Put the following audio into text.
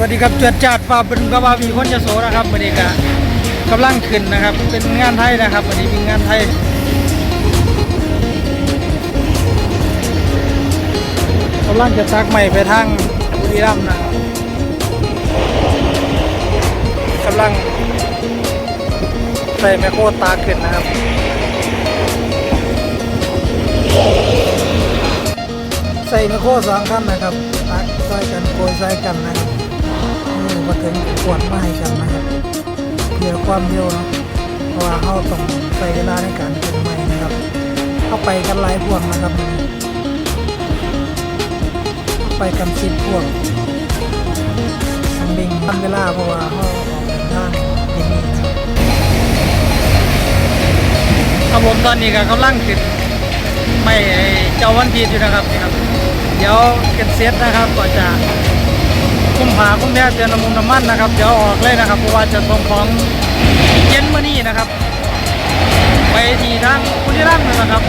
วัสดีครับเจิดจัดฟ้าเป็นกบาวีคนจะโสนะครับวันนี้ก็กำลังขึ้นนะครับ เป็นงานไทยนะครับวันนี้มีงานไทยกำลังจะตักใหม่ไปทางบุรีรัมย์นะครับกำลังใส่แมคโครตาขึ้นนะครับใส่ไมโครสองขั้นนะครับตักใส่กันโกยใส่กันนะครับ ถึงขวดไม้กันนะครับเพื่อความเร็วเนาะเพราะว่าเขาต้องใส่เวลาในการเป็นไม้นะครับ เข้าไปกันหลายพวงนะครับ ไปกันสิบพวงทางเบ่งทันเวลาเพราะว่าเขาออกเดินทางที่นี่ครับครับผมตอนนี้ก็กำลังติดไม่ไอเจ้าวันพีอยู่นะครับนี่ครับ เดี๋ยวเก็บเซตนะครับก็จะ มาคุ้มแพ้เตือนน้ำมันน้ำมันนะครับเดี๋ยวออกเลยนะครับเพราะว่าจะส่งของเย็นมื่อนี้นะครับ ไปที่ทางคุณที่ร่างนั่นะครับ